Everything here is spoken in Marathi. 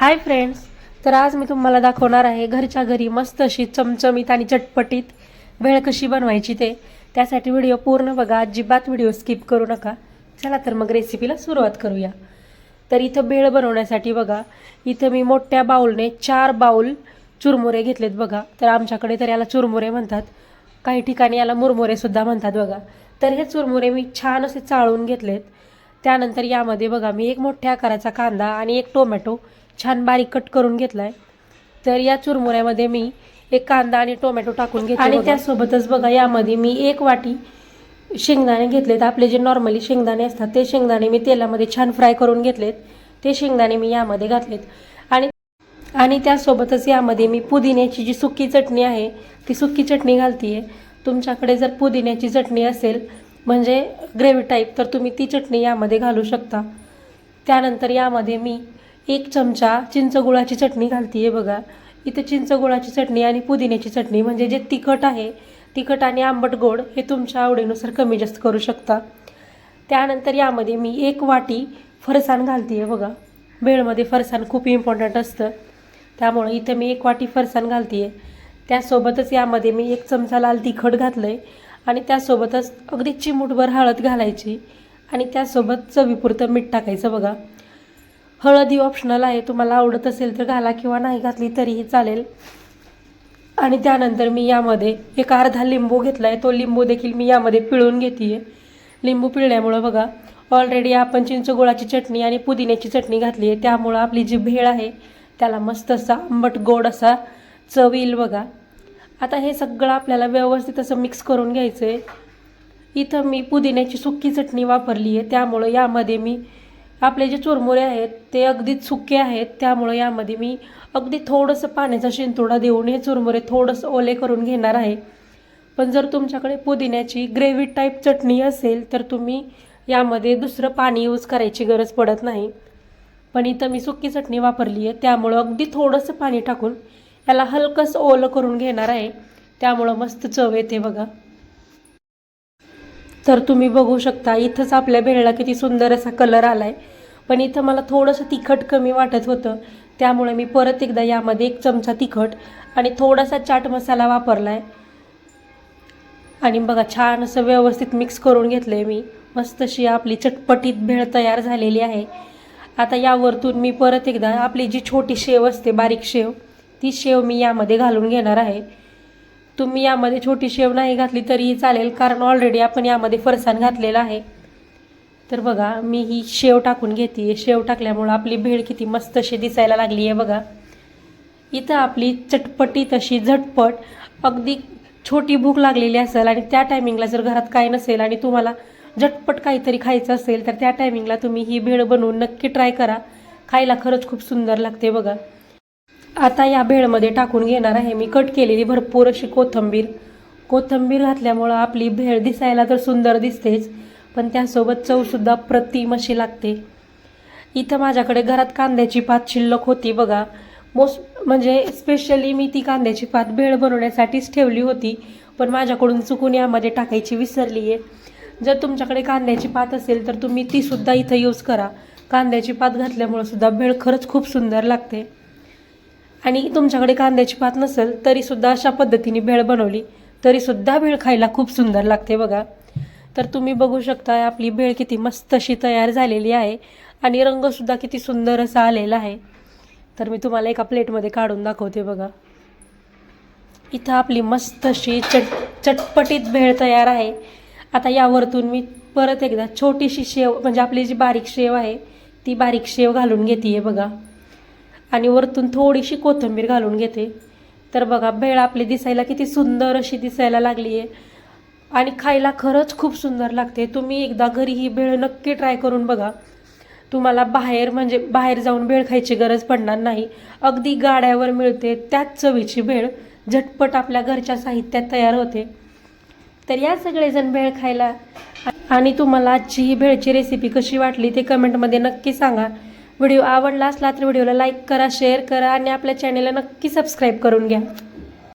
हाय फ्रेंड्स तर आज मी तुम्हाला दाखवणार आहे घरच्या घरी मस्त अशी चमचमीत आणि चटपटीत भेळ कशी बनवायची ते. त्यासाठी व्हिडिओ पूर्ण बघा. अजिबात व्हिडिओ स्किप करू नका. चला तर मग रेसिपीला सुरुवात करूया. तर इथं भेळ बनवण्यासाठी बघा. इथं मी मोठ्या बाऊलने चार बाऊल चुरमुरे घेतलेत बघा. तर आमच्याकडे तर याला चुरमुरे म्हणतात. काही ठिकाणी याला मुरमुरेसुद्धा म्हणतात बघा. तर हे चुरमुरे मी छान असे चाळून घेतलेत. त्यानंतर यामध्ये बघा मी एक मोठ्या आकाराचा कांदा आणि एक टोमॅटो छान बारीक कट करून घेतला आहे तर या चुरमुऱ्यामध्ये मी एक कांदा आणि टोमॅटो टाकून घेतले आणि त्यासोबतच बघा यामध्ये मी एक वाटी शेंगदाणे घेतलेत. आपले जे नॉर्मली शेंगदाणे असतात ते शेंगदाणे मी तेलामध्ये छान फ्राय करून घेतलेत. ते शेंगदाणे मी यामध्ये घातलेत. आणि आणि त्यासोबतच यामध्ये मी पुदिन्याची जी सुकी चटणी आहे ती सुकी चटणी घालते तुमच्याकडे जर पुदिन्याची चटणी असेल म्हणजे ग्रेव्ही टाईप तर तुम्ही ती चटणी यामध्ये घालू शकता. त्यानंतर यामध्ये मी एक चमचा चिंचगुळाची चटणी घालते आहे बघा. इथे चिंचगुळाची चटणी आणि पुदिन्याची चटणी म्हणजे जे तिखट आहे तिखट आणि आंबट गोड हे तुमच्या आवडीनुसार कमी जास्त करू शकता. त्यानंतर यामध्ये मी एक वाटी फरसाण घालते आहे बघा. भेळमध्ये फरसाण खूप इम्पॉर्टंट असतं. त्यामुळं इथं मी एक वाटी फरसाण घालते आहे त्यासोबतच यामध्ये मी एक चमचा लाल तिखट घातलं आहे आणि त्यासोबतच अगदी चिमूटभर हळद घालायची आणि त्यासोबत चवीपुरतं मीठ टाकायचं बघा. हळद ही ऑप्शनल आहे तुम्हाला आवडत असेल तर घाला किंवा नाही घातली तरीही चालेल. आणि त्यानंतर मी यामध्ये एक अर्धा लिंबू घेतला आहे तो लिंबू देखील मी यामध्ये पिळून घेते आहे लिंबू पिळल्यामुळं बघा ऑलरेडी आपण चिंचगुळाची चटणी आणि पुदिन्याची चटणी घातली आहे त्यामुळं आपली जी भेळ आहे त्याला मस्त असा आंबट गोड असा चव येईल बघा. आता हे सगळं आपल्याला व्यवस्थित असं मिक्स करून घ्यायचं आहे इथं मी पुदिन्याची सुक्की चटणी वापरली आहे त्यामुळं यामध्ये मी आपले जे चुरमुरे आहेत ते अगदी सुके आहेत. त्यामुळं यामध्ये मी अगदी थोडंसं पाण्याचा शिंतोडा देऊन हे चुरमुरे थोडंसं ओले करून घेणार आहे. पण जर तुमच्याकडे पुदिन्याची ग्रेव्ही टाईप चटणी असेल तर तुम्ही यामध्ये दुसरं पाणी यूज करायची गरज पडत नाही. पण इथं मी सुकी चटणी वापरली आहे त्यामुळं अगदी थोडंसं पाणी टाकून याला हलकंसं ओलं करून घेणार आहे. त्यामुळं मस्त चव येते बघा. तर तुम्ही बघू शकता इथंच आपल्या भेळला किती सुंदर असा कलर आला आहे पण इथं मला थोडंसं तिखट कमी वाटत होतं. त्यामुळे मी परत एकदा यामध्ये एक चमचा तिखट आणि थोडासा चाट मसाला वापरला आहे आणि बघा छान असं व्यवस्थित मिक्स करून घेतलं आहे मी. मस्त अशी आपली चटपटीत भेळ तयार झालेली आहे. आता यावरतून मी परत एकदा आपली जी छोटी शेव असते बारीक शेव ती शेव मी यामध्ये घालून घेणार आहे. तुम्ही यामध्ये छोटी शेव नाही घातली तरीही चालेल कारण ऑलरेडी आपण यामध्ये फरसाण घातलेला आहे. तर बघा मी ही शेव टाकून घेते. शेव टाकल्यामुळं आपली भेळ किती मस्त अशी दिसायला लागली आहे बघा. इथं आपली चटपटी तशी झटपट अगदी छोटी भूक लागलेली असेल आणि त्या टायमिंगला जर घरात काय नसेल आणि तुम्हाला झटपट काहीतरी खायचं असेल तर त्या टायमिंगला तुम्ही ही भेळ बनवून नक्की ट्राय करा. खायला खरंच खूप सुंदर लागते बघा. आता या भेळमध्ये टाकून घेणार आहे. मी कट केलेली भरपूर अशी कोथंबीर. कोथंबीर घातल्यामुळं आपली भेळ दिसायला तर सुंदर दिसतेच पण त्यासोबत चवसुद्धा प्रतिम अशी लागते. इथं माझ्याकडे घरात कांद्याची पात शिल्लक होती बघा. मोस्ट म्हणजे स्पेशली मी ती कांद्याची पात भेळ बनवण्यासाठीच ठेवली होती पण माझ्याकडून चुकून यामध्ये टाकायची विसरली आहे जर तुमच्याकडे कांद्याची पात असेल तर तुम्ही तीसुद्धा इथं यूज करा. कांद्याची पात घातल्यामुळं सुद्धा भेळ खरंच खूप सुंदर लागते. आणि तुमच्याकडे कांद्याची पात नसेल तरीसुद्धा अशा पद्धतीने भेळ बनवली तरीसुद्धा भेळ खायला खूप सुंदर लागते बघा. तर तुम्ही बघू शकता आपली भेळ किती मस्त अशी तयार झालेली आहे आणि रंगसुद्धा किती सुंदर असा आलेला आहे. तर मी तुम्हाला एका प्लेटमध्ये काढून दाखवते बघा. इथं आपली मस्त अशी चट चटपटीत भेळ तयार आहे. आता यावरतून मी परत एकदा छोटीशी शेव म्हणजे आपली जी बारीक शेव आहे ती बारीक शेव घालून घेते आहे बघा. आणि वरतून थोडीशी कोथिंबीर घालून घेते. तर बघा भेळ आपली दिसायला किती सुंदर अशी दिसायला लागली आहे. आणि खायला खरंच खूप सुंदर लागते. तुम्ही एकदा घरी ही भेळ नक्की ट्राय करून बघा. तुम्हाला बाहेर म्हणजे बाहेर जाऊन भेळ खायची गरज पडणार नाही. अगदी गाड्यावर मिळते त्याच चवीची भेळ झटपट आपल्या घरच्या साहित्यात तयार होते. तर या सगळेजण भेळ खायला. आणि तुम्हाला आजची ही भेळची रेसिपी कशी वाटली ते कमेंटमध्ये नक्की सांगा. व्हिडिओ आवडला असला तर व्हिडिओला लाईक करा शेअर करा आणि आपल्या चॅनेलला नक्की सबस्क्राईब करून घ्या.